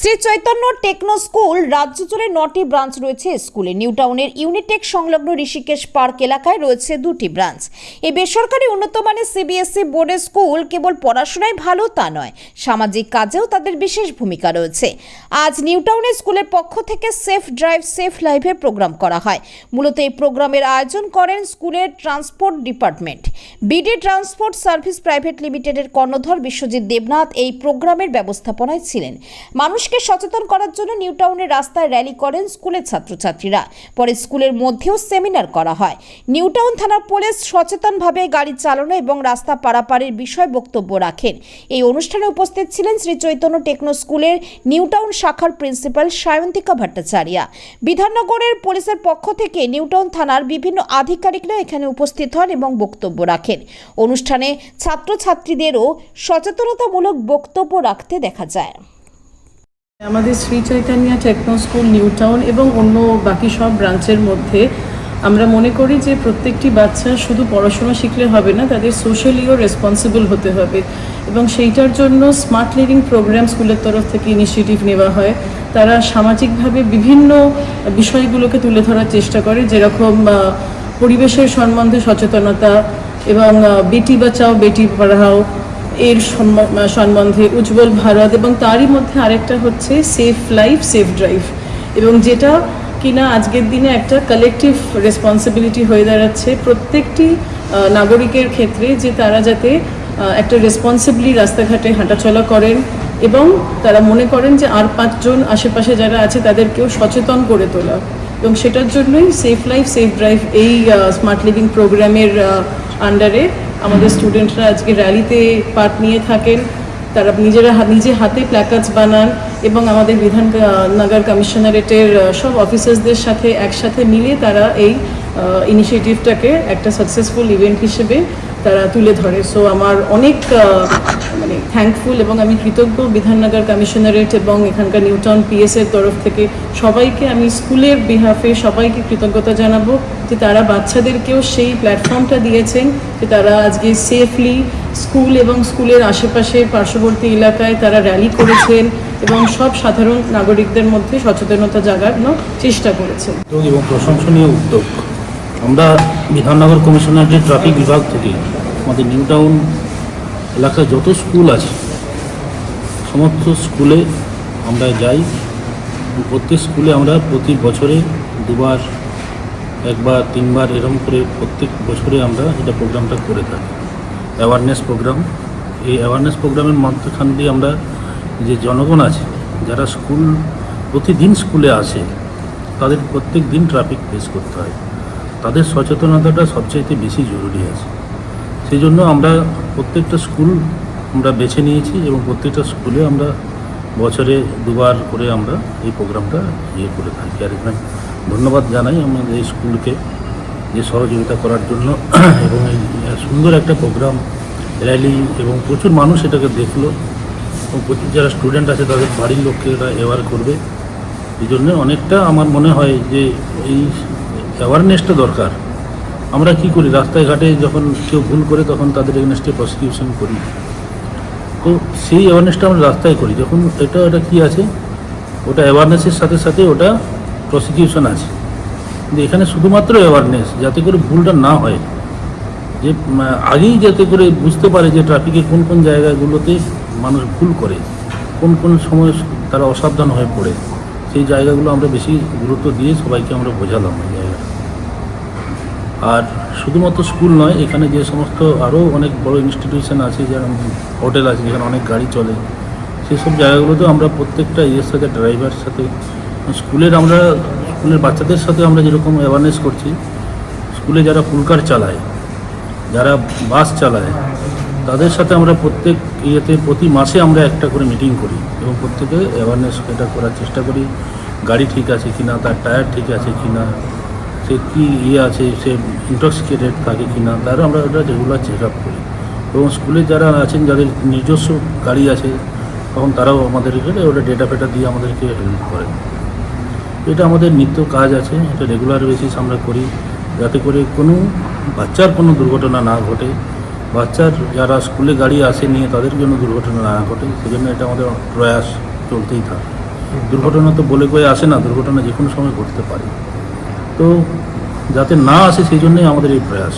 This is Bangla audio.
শ্রী চৈতন্য টেকনো স্কুল রাজ্য জুড়ে নটি ব্রাঞ্চ রয়েছে স্কুলে। নিউ টাউনের ইউনিটেক সংলগ্ন ঋষিকেশ পার্ক এলাকায় রয়েছে দুটি ব্রাঞ্চ। এই বেসরকারি উন্নত মানের সিবিএসই বোর্ডের স্কুল কেবল পড়াশোনায় ভালো তা নয়, সামাজিক কাজেও তাদের বিশেষ ভূমিকা রয়েছে। আজ নিউ টাউনের স্কুলের পক্ষ থেকে সেফ ড্রাইভ, সেফ লাইভের প্রোগ্রাম করা হয়। মূলত এই প্রোগ্রামের আয়োজন করেন স্কুলের transport department. BD transport service private লিমিটেডের কর্ণধর বিশ্বজিৎ দেবনাথ এই প্রোগ্রামের ব্যবস্থাপনায় ছিলেন। মানুষকে সচেতন করার জন্য নিউ টাউনের রাস্তায় র্যালি করেন স্কুলের ছাত্রছাত্রীরা। পরে স্কুলের মধ্যেও সেমিনার করা হয়। নিউ টাউন থানার পুলিশ সচেতনভাবে গাড়ি চালানো এবং রাস্তা পারাপারের বিষয় বক্তব্য রাখেন। এই অনুষ্ঠানে উপস্থিত ছিলেন শ্রী চৈতন্য টেকনো স্কুলের নিউ টাউন শাখার প্রিন্সিপাল সায়ন্তিকা ভট্টাচার্যা। বিধাননগরের পুলিশের পক্ষ থেকে নিউ টাউন থানার বিভিন্ন আধিকারিকরা এখানে উপস্থিত হন এবং বক্তব্য রাখেন। অনুষ্ঠানে ছাত্রছাত্রীদেরও সচেতনতামূলক বক্তব্য রাখতে দেখা যায়। আমাদের Shri Chaitanya Techno school New Town এবং অন্য বাকি সব ব্রাঞ্চের মধ্যে আমরা মনে করি যে প্রত্যেকটি বাচ্চা শুধু পড়াশোনা শিখলে হবে না, তাদের সোশ্যালিও রেসপন্সিবল হতে হবে এবং সেইটার জন্য স্মার্ট লিভিং প্রোগ্রাম স্কুলের তরফ থেকে ইনিশিয়েটিভ নেওয়া হয়। তারা সামাজিকভাবে বিভিন্ন বিষয়গুলোকে তুলে ধরার চেষ্টা করে, যেরকম পরিবেশের সম্বন্ধে সচেতনতা এবং বেটি বাঁচাও, বেটি পড়াও এর সম্বন্ধে উজ্জ্বল ভারত এবং তারই মধ্যে আরেকটা হচ্ছে সেফ লাইফ সেফ ড্রাইভ এবং যেটা কিনা আজকের দিনে একটা কালেকটিভ রেসপন্সিবিলিটি হয়ে দাঁড়াচ্ছে। প্রত্যেকটি নাগরিকের ক্ষেত্রে যে তারা যাতে একটা রেসপন্সিবলি রাস্তাঘাটে হাঁটাচলা করেন এবং তারা মনে করেন যে আর পাঁচজন আশেপাশে যারা আছে তাদেরকেও সচেতন করে তোলা এবং সেটার জন্যই সেফ লাইফ সেফ ড্রাইভ এই স্মার্ট লিভিং প্রোগ্রামের আন্ডারে আমাদের স্টুডেন্টরা আজকে র্যালিতে পার্ট নিয়ে থাকেন। তারা নিজেরা নিজে হাতে প্ল্যাকার্স বানান এবং আমাদের বিধান নগর কমিশনারেটের সব অফিসার্সদের সাথে একসাথে মিলে তারা এই ইনিশিয়েটিভটাকে একটা সাকসেসফুল ইভেন্ট হিসেবে তারা তুলে ধরে। সো আমার অনেক মানে থ্যাঙ্কফুল এবং আমি কৃতজ্ঞ বিধাননগর কমিশনারেট এবং এখানকার নিউটাউন পিএস এর তরফ থেকে। সবাইকে আমি স্কুলের বিহাফে সবাইকে কৃতজ্ঞতা জানাব যে তারা বাচ্চাদেরকেও সেই প্ল্যাটফর্মটা দিয়েছেন, যে তারা আজকে সেফলি স্কুল এবং স্কুলের আশেপাশে পার্শ্ববর্তী এলাকায় তারা র্যালি করেছেন এবং সব সাধারণ নাগরিকদের মধ্যে সচেতনতা জাগানোর চেষ্টা করেছেন। এবং প্রশংসনীয় উদ্যোগ। আমরা বিধাননগর কমিশনারের ট্রাফিক বিভাগ থেকে আমাদের নিউ টাউন এলাকায় যত স্কুল আছে, সমস্ত স্কুলে আমরা যাই। প্রত্যেক স্কুলে আমরা প্রতি বছরে দুবার, একবার, তিনবার এরকম করে প্রত্যেক বছরে আমরা এটা প্রোগ্রামটা করে থাকি। অ্যাওয়ারনেস প্রোগ্রাম এই অ্যাওয়ারনেস প্রোগ্রামের মাধ্যখান দিয়ে আমরা যে জনগণ আছে, যারা স্কুল, প্রতিদিন স্কুলে আসে, তাদের প্রত্যেক দিন ট্রাফিক ফেস করতে হয়। তাদের সচেতনতাটা সবচাইতে বেশি জরুরি আছে। সেই জন্য আমরা প্রত্যেকটা স্কুল আমরা বেছে নিয়েছি এবং প্রত্যেকটা স্কুলে আমরা বছরে দুবার করে আমরা এই প্রোগ্রামটা ইয়ে করে থাকি। আর এখানে ধন্যবাদ জানাই আমাদের এই স্কুলকে যে সহযোগিতা করার জন্য। এবং এই সুন্দর একটা প্রোগ্রাম, র্যালি এবং প্রচুর মানুষ এটাকে দেখল। এবং প্রচুর যারা স্টুডেন্ট আছে তাদের বাড়ির লোককে এরা অ্যাওয়ার করবে। এই জন্য অনেকটা আমার মনে হয় যে এই অ্যাওয়ারনেসটা দরকার। আমরা কি করি? রাস্তায় ঘাটে যখন কেউ ভুল করে, তখন তাদের এগেনস্টে প্রসিকিউশন করি। তো সেই অ্যাওয়ারনেসটা আমরা রাস্তায় করি। যখন এটা, ওটা কি আছে? ওটা অ্যাওয়ারনেসের সাথে সাথে ওটা প্রসিকিউশন আছে। কিন্তু এখানে শুধুমাত্র অ্যাওয়ারনেস যাতে করে ভুলটা না হয়। যে আগেই যাতে করে বুঝতে পারে যে ট্রাফিকে কোন কোন জায়গাগুলোতে মানুষ ভুল করে, কোন কোন সময় তারা অসাবধান হয়ে পড়ে। সেই জায়গাগুলো আমরা বেশি গুরুত্ব দিয়ে সবাইকে আমরা বোঝালাম। আর শুধুমাত্র স্কুল নয়, এখানে যে সমস্ত আরও অনেক বড় ইনস্টিটিউশন আছে, যেমন হোটেল আছে, যেখানে অনেক গাড়ি চলে, সেসব জায়গাগুলোতেও আমরা প্রত্যেকটা ইয়ের সাথে ড্রাইভার সাথে, স্কুলের আমরা, স্কুলের বাচ্চাদের সাথে আমরা যেরকম অ্যাওয়ারনেস করছি, স্কুলে যারা পুলকার চালায়, যারা বাস চালায়, তাদের সাথে আমরা প্রত্যেক ইয়েতে প্রতি মাসে আমরা একটা করে মিটিং করি এবং প্রত্যেকে অ্যাওয়ারনেস এটা করার চেষ্টা করি, গাড়ি ঠিক আছে কি না তার টায়ার ঠিক আছে কি না সে কী ইয়ে আছে, সে ইন্টক্সিকেটেড থাকে কি না তারও আমরা ওটা রেগুলার চেক আপ করি। এবং স্কুলে যারা আছেন, যাদের নিজস্ব গাড়ি আছে, তখন তারাও আমাদের এখানে ওটা ডেটা ফেটা দিয়ে আমাদেরকে হেল্প করে। এটা আমাদের নিত্য কাজ আছে, এটা রেগুলার বেসিস আমরা করি, যাতে করে কোনো বাচ্চার কোনো দুর্ঘটনা না ঘটে। বাচ্চার যারা স্কুলে গাড়ি আসে নিয়ে তাদের জন্য দুর্ঘটনা না ঘটে, সেজন্য এটা আমাদের প্রয়াস চলতেই থাকে। দুর্ঘটনা তো বলে কয়ে আসে না, দুর্ঘটনা যে কোনো সময় ঘটতে পারে। তো যাতে না আসে সেই জন্যই আমাদের এই প্রয়াস।